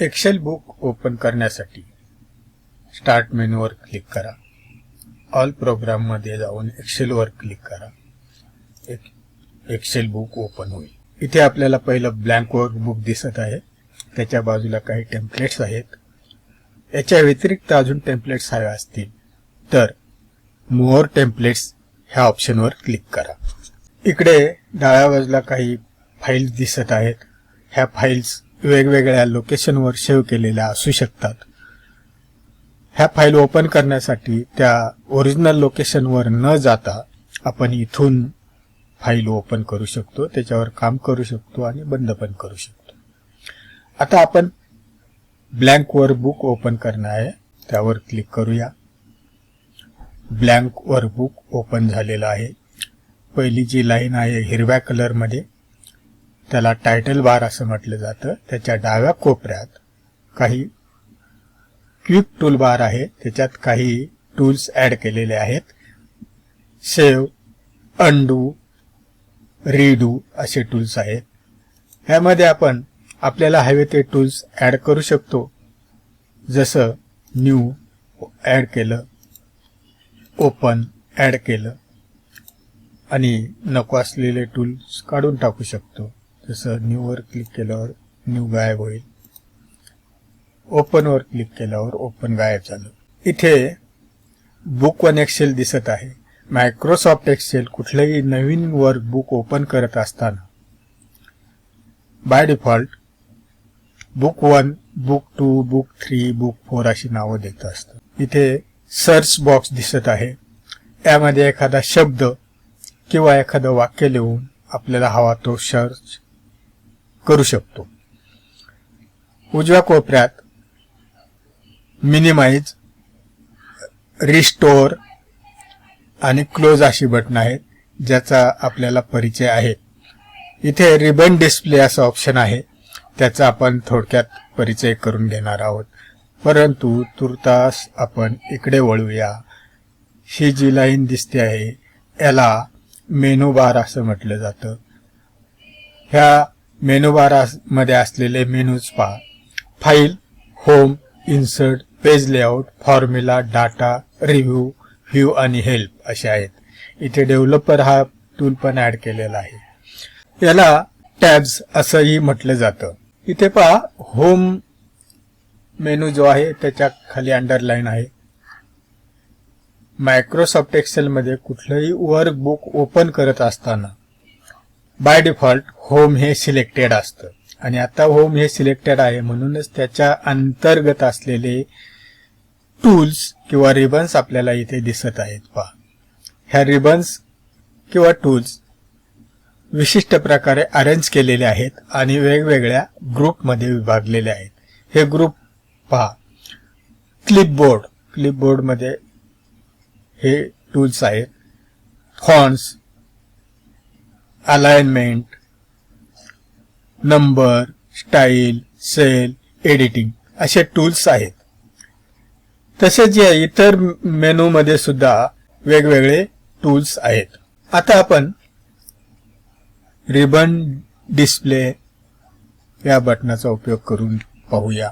Excel book open करण्यासाठी start मेनूवर click करा. ऑल प्रोग्राममध्ये जाऊन एक्सेलवर क्लिक करा. एक एक्सेल बुक ओपन होईल. इथे आपल्याला पहिलं ब्लँक बुक दिसत आहे. त्याच्या बाजूला काही टेम्पलेट्स आहेत. याच्या व्यतिरिक्त अजून टेम्पलेट्स हवे असतील तर मोअर टेम्पलेट्स ह्या ऑप्शनवर क्लिक करा. इकडे डाव्या बाजूला काही फाईल्स दिसत आहेत. ह्या फाईल्स वेगवेगळ्या लोकेशनवर सेव्ह केलेल्या असू शकतात. ह्या फाईल ओपन करण्यासाठी त्या ओरिजिनल लोकेशनवर न जाता आपण इथून फाईल ओपन करू शकतो त्याच्यावर काम करू शकतो आणि बंद पण करू शकतो. आता आपण ब्लँकवर बुक ओपन करणं आहे त्यावर क्लिक करूया. ब्लँकवर बुक ओपन झालेलं आहे. पहिली जी लाईन आहे हिरव्या कलरमध्ये त्याला टायटल बार असं म्हटलं जातं. त्याच्या डाव्या कोपऱ्यात काही क्विक टूल बार आहे. त्याच्यात काही टूल्स ॲड केलेले आहेत. सेव अंडू रीडू असे टूल्स आहेत. ह्यामध्ये आपण आपल्याला हवे ते टूल्स ॲड करू शकतो. जसं न्यू ॲड केलं ओपन ॲड केलं. आणि नको असलेले टूल्स काढून टाकू शकतो. जसं न्यूवर क्लिक केल्यावर न्यू गायब होईल. ओपनवर क्लिक केल्यावर ओपन गायब झालं. इथे बुक वन एक्सेल दिसत आहे. मायक्रोसॉफ्ट एक्सेल कुठलंही नवीन वर्क बुक ओपन करत असताना by default book one book two book three book four अशी नावं देत असतं. इथे सर्च बॉक्स दिसत आहे. यामध्ये एखादा शब्द किंवा एखादं वाक्य लिहून आपल्याला हवा तो सर्च करू शकतो. उजव्या कोपऱ्यात मिनिमाइज रिस्टोर आणि क्लोज अशी बटन आहेत ज्याचा आपल्याला परिचय आहे. इथे रिबन डिस्प्ले असं ऑप्शन आहे. त्याचा आपण थोडक्यात परिचय करून घेणार आहोत. परंतु तुर्तास आपण इकडे वळूया. ही जी लाईन दिसते आहे याला मेनू बार असं म्हटलं जातं. ह्या मेनू बारामध्ये असलेले मेनूज पहा. File home insert page layout formula data review view आणि हेल्प असे आहेत. इथे डेव्हलपर हा टूल पण ऍड केलेला आहे. याला टॅब्स असंही म्हटलं जातं. इथे पहा होम मेनू जो आहे त्याच्याखाली अंडरलाईन आहे. मायक्रोसॉफ्ट एक्सेलमध्ये कुठलंही वर्कबुक ओपन करत असताना बाय डिफॉल्ट होम हे सिलेक्टेड असतं. आणि आता होम हे सिलेक्टेड आहे म्हणूनच त्याच्या अंतर्गत असलेले टूल्स किंवा रिबन्स आपल्याला इथे दिसत आहेत. पहा. ह्या रिबन्स किंवा टूल्स विशिष्ट प्रकारे अरेंज केलेले आहेत आणि वेगवेगळ्या ग्रुपमध्ये विभागलेले आहेत. हे ग्रुप पहा. क्लिपबोर्ड क्लिपबोर्डमध्ये हे टूल्स आहेत. Fonts alignment number style cell editing असे टूल्स आहेत. तसेच या इतर मेनूमध्ये सुद्धा वेगवेगळे टूल्स आहेत. आता आपण रिबन डिस्प्ले या बटनाचा उपयोग करून पाहूया.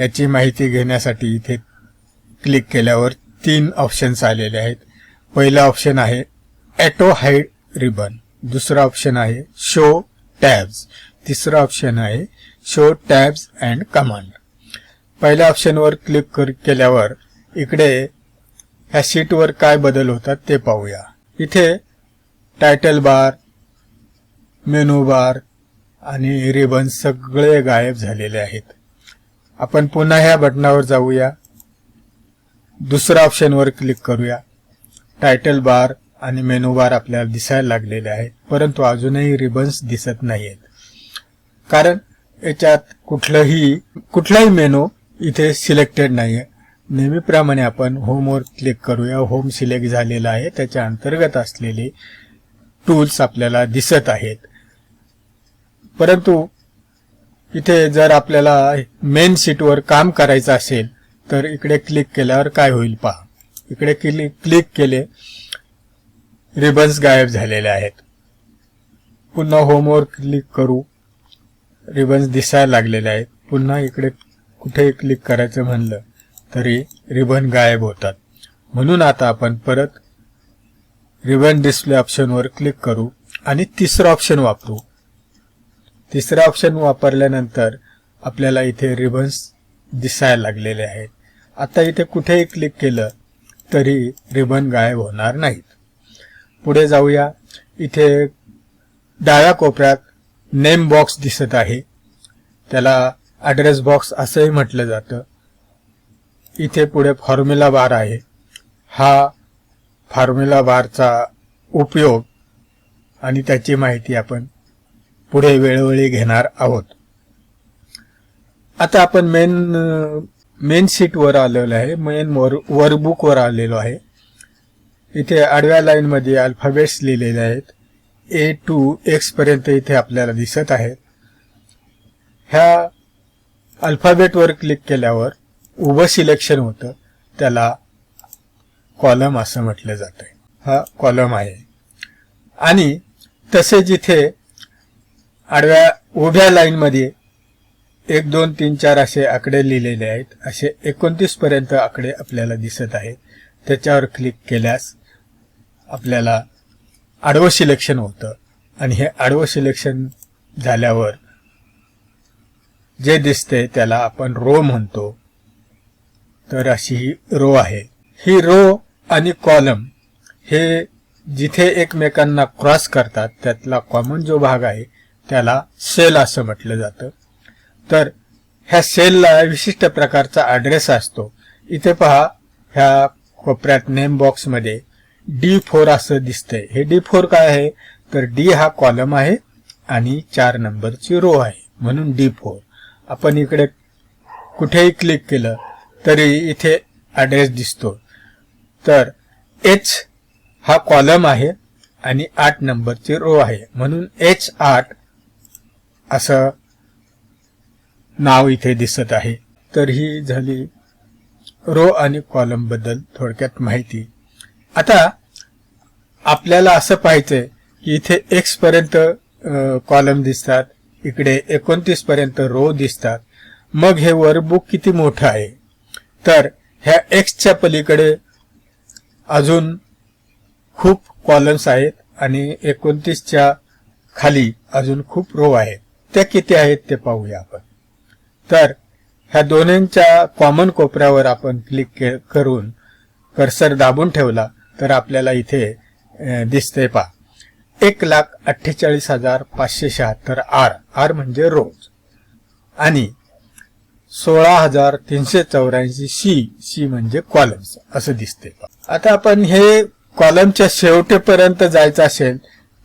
याची माहिती घेण्यासाठी इथे क्लिक केल्यावर तीन ऑप्शन्स आलेले आहेत. पहिला ऑप्शन आहे ॲटो हाईड रिबन. दुसरा ऑप्शन आहे शो टॅब्स तिसरा ऑप्शन आहे शो टॅब्स अँड कमांड पहिल्या ऑप्शनवर क्लिक कर केल्यावर इकडे ह्या शीटवर काय बदल होतात ते पाहूया. इथे टायटल बार मेनू बार आणि रिबन सगळे गायब झालेले आहेत. आपण पुन्हा ह्या बटनावर जाऊया. दुसऱ्या ऑप्शनवर क्लिक करूया. टायटल बार आणि मेनू बार आपल्याला दिसायला लागलेले आहेत. परंतु अजूनही रिबन्स दिसत नाहीयेत. कारण याच्यात कुठलंही कुठलाही मेनू इथे सिलेक्टेड नाहीये. नेहमीप्रमाणे आपण होमवर क्लिक करूया. होम सिलेक्ट झालेला आहे. त्याच्या अंतर्गत असलेले टूल्स आपल्याला दिसत आहेत. परंतु इथे जर आपल्याला मेन सीटवर काम करायचं असेल तर इकडे क्लिक केल्यावर काय होईल पहा. इकडे क्लिक क्लिक केले रिबन्स गायब झालेले आहेत. पुन्हा होमवर क्लिक करू. रिबन्स दिसायला लागलेले आहेत. पुन्हा इकडे कुठेही क्लिक करायचं म्हणलं तरी रिबन गायब होतात. म्हणून आता आपण परत रिबन डिस्प्ले ऑप्शनवर क्लिक करू आणि तिसरं ऑप्शन वापरू. तिसरं ऑप्शन वापरल्यानंतर आपल्याला इथे रिबन्स दिसायला लागलेले आहेत. आता इथे कुठेही क्लिक केलं तरी रिबन गायब होणार नाहीत. पुढे जाऊया. इथे डाव्या कोपऱ्यात नेम बॉक्स दिसत आहे. त्याला ॲड्रेस बॉक्स असंही म्हटलं जातं. इथे पुढे फॉर्म्युला बार आहे. हा फॉर्म्युला बारचा उपयोग आणि त्याची माहिती आपण पुढे वेळोवेळी घेणार आहोत. आता आपण मेन मेन सीटवर आलेलो आहे. मेन वर वर्कबुकवर आलेलो आहे. इथे आडव्या लाईनमध्ये अल्फाबेट्स लिहिलेले आहेत. ए टू एक्स पर्यंत इथे आपल्याला दिसत आहेत. ह्या अल्फाबेटवर क्लिक केल्यावर उभं सिलेक्शन होतं. त्याला कॉलम असं म्हटलं जातं हा कॉलम आहे. आणि तसेच इथे आडव्या उभ्या लाईनमध्ये एक दोन तीन चार असे आकडे लिहिलेले आहेत असे एकोणतीस पर्यंत आकडे आपल्याला दिसत आहेत. त्याच्यावर क्लिक केल्यास आपल्याला आडवं सिलेक्शन होतं. आणि हे आडवं सिलेक्शन झाल्यावर जे दिसते त्याला आपण रो म्हणतो. तर अशी ही रो आहे. ही रो आणि कॉलम हे जिथे एकमेकांना क्रॉस करतात त्यातला कॉमन जो भाग आहे त्याला सेल असं म्हटलं जातं. तर ह्या सेलला विशिष्ट प्रकारचा ॲड्रेस असतो. इथे पहा ह्या कोपऱ्यात नेम बॉक्समध्ये डी फोर असं दिसतंय. हे डी फोर काय आहे? तर डी हा कॉलम आहे आणि चार नंबरची रो आहे. म्हणून डी फोर. आपण इकडे कुठेही क्लिक केलं तरी इथे ॲड्रेस दिसतो. तर एच हा कॉलम आहे आणि आठ नंबरची रो आहे. म्हणून एच आठ असं नाव इथे दिसत आहे. तर ही झाली रो आणि कॉलमबद्दल थोडक्यात माहिती. आता आपल्याला असं पाहायचंय की इथे एक्स पर्यंत कॉलम दिसतात. इकडे एकोणतीस पर्यंत रो दिसतात. मग हे वर्कबुक किती मोठं आहे? तर ह्या एक्सच्या पलीकडे अजून खूप कॉलम्स आहेत आणि एकोणतीसच्या खाली अजून खूप रो आहेत. त्या किती आहेत ते पाहूया आपण. तर ह्या दोन्हींच्या कॉमन कोपऱ्यावर आपण क्लिक करून कर्सर दाबून ठेवला. तर आपल्याला इथे दिसते पा एक लाख अठ्ठेचाळीस हजार पाचशे शहात्तर आर. आर म्हणजे रोज. आणि सोळा हजार तीनशे चौऱ्याऐंशी सी. सी म्हणजे कॉलम्स असं दिसते आता आपण हे कॉलमच्या शेवटेपर्यंत जायचं असेल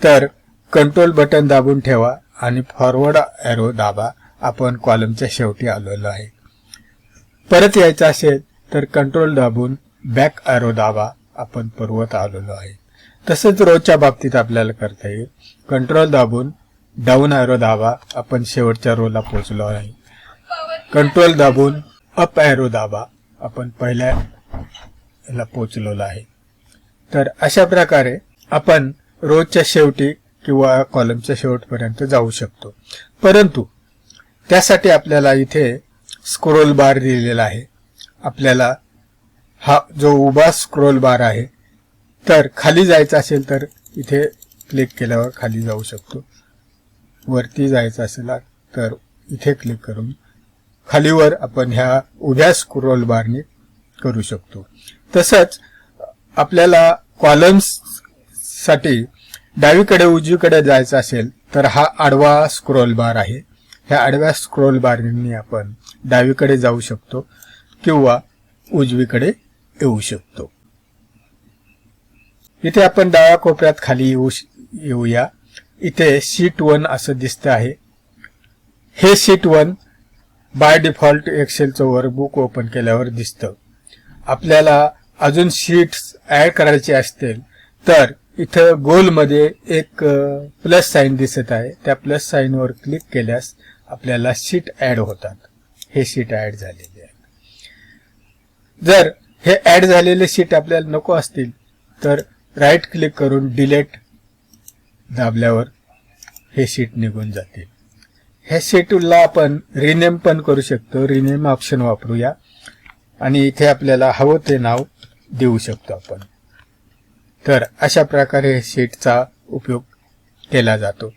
तर कंट्रोल बटन दाबून ठेवा आणि फॉरवर्ड एरो दाबा. आपण कॉलमच्या शेवटी आलेलो आहे. परत यायचं असेल तर कंट्रोल दाबून बॅक एरो दाबा. आपण पर्वत आलेलो आहे. तसंच रोजच्या बाबतीत आपल्याला करता येईल. कंट्रोल दाबून डाऊन ॲरो दाबा. आपण शेवटच्या रोला पोहोचलो आहे. कंट्रोल दाबून अप ॲरो दाबा. आपण पहिल्या याला पोहोचलेलो आहे. तर अशा प्रकारे आपण रोजच्या शेवटी किंवा कॉलमच्या शेवटपर्यंत जाऊ शकतो. परंतु त्यासाठी आपल्याला इथे स्क्रोल बार दिलेला आहे. आपल्याला हा जो उभा स्क्रोल बार आहे तर खाली जायचं असेल तर इथे क्लिक केल्यावर खाली जाऊ शकतो. वरती जायचं असेल तर इथे क्लिक करून खालीवर आपण ह्या उभ्या स्क्रोल बारने करू शकतो. तसंच आपल्याला कॉलम्ससाठी डावीकडे उजवीकडे जायचं असेल तर हा आडवा स्क्रोल बार आहे. ह्या आडव्या स्क्रोल बारने आपण डावीकडे जाऊ शकतो किंवा उजवीकडे येऊ शकतो. इथे आपण डाव्या कोपऱ्यात खाली येऊ येऊया. इथे सीट वन असं दिसतं आहे. हे सीट वन बाय डिफॉल्ट एक्सेलचं वर्कबुक ओपन केल्यावर दिसतं. आपल्याला अजून शीट्स ऍड करायचे असतील तर इथं गोलमध्ये एक प्लस साईन दिसत आहे. त्या प्लस साईनवर क्लिक केल्यास आपल्याला शीट ऍड होतात. हे शीट ऍड झालेले आहे जर हे ऍड झालेले शीट आपल्याला नको असतील तर राईट क्लिक करून डिलेट दाबल्यावर हे शीट निघून जातील. ह्या शीटला आपण रिनेम पण करू शकतो. रिनेम ऑप्शन वापरूया. आणि इथे आपल्याला हवं ते नाव देऊ शकतो आपण. तर अशा प्रकारे शीटचा उपयोग केला जातो.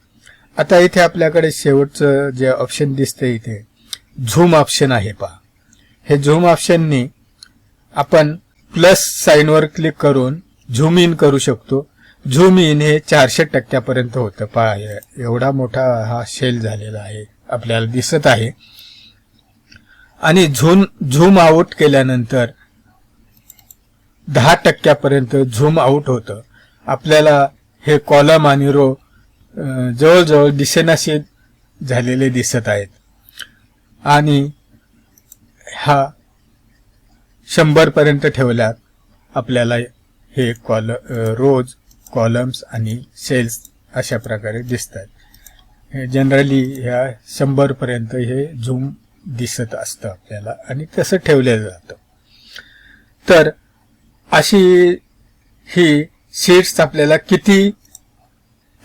आता इथे आपल्याकडे शेवटचं जे ऑप्शन दिसतंय इथे झूम ऑप्शन आहे पहा. हे झूम ऑप्शननी आपण प्लस साईनवर क्लिक करून झूम इन करू शकतो. झूम इन हे चारशे टक्क्यापर्यंत होतं. पहा एवढा मोठा हा शेल झालेला आहे. आपल्याला दिसत आहे. आणि झूम झूम आउट केल्यानंतर दहा टक्क्यापर्यंत झूम आउट होतं. आपल्याला हे कॉलम आणि रो जवळजवळ दिसेनाशी झालेले दिसत आहेत. आणि हा शंभर पर्यंत ठेवल्यात. आपल्याला हे कॉल रोज कॉलम्स आणि सेल्स अशा प्रकारे दिसतात. जनरली ह्या शंभर पर्यंत हे झूम दिसत असतं आपल्याला आणि तसं ठेवलं जातं. तर अशी ही शीट्स आपल्याला किती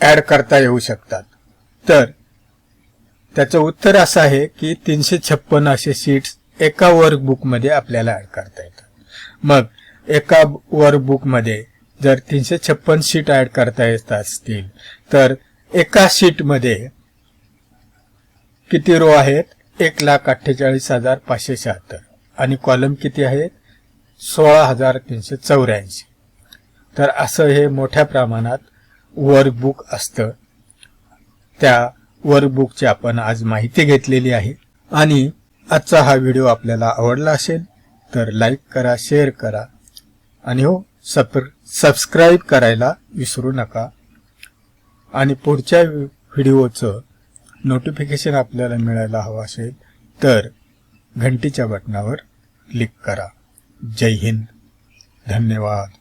ऍड करता येऊ शकतात? तर त्याचं उत्तर असं आहे की तीनशे छप्पन असे शीट्स एका वर्कबुकमध्ये आपल्याला ऍड करता येतात मग एका वर्कबुकमध्ये जर तीनशे छप्पन शीट ऍड करता येत असतील तर एका शीटमध्ये किती रो आहेत? एक लाख अठ्ठेचाळीस हजार पाचशे शहात्तर. आणि कॉलम किती आहेत? सोळा हजार तीनशे चौऱ्याऐंशी. तर असं हे मोठ्या प्रमाणात वर्कबुक असतं. त्या वर्कबुकची आपण आज माहिती घेतलेली आहे. आणि आजचा हा व्हिडिओ आपल्याला आवडला असेल तर लाईक करा शेअर करा. आणि हो सप सबस्क्राईब करायला विसरू नका. आणि पुढच्या व्हिडिओचं नोटिफिकेशन आपल्याला मिळायला हवं असेल तर घंटीच्या बटनावर क्लिक करा. जय हिंद. धन्यवाद.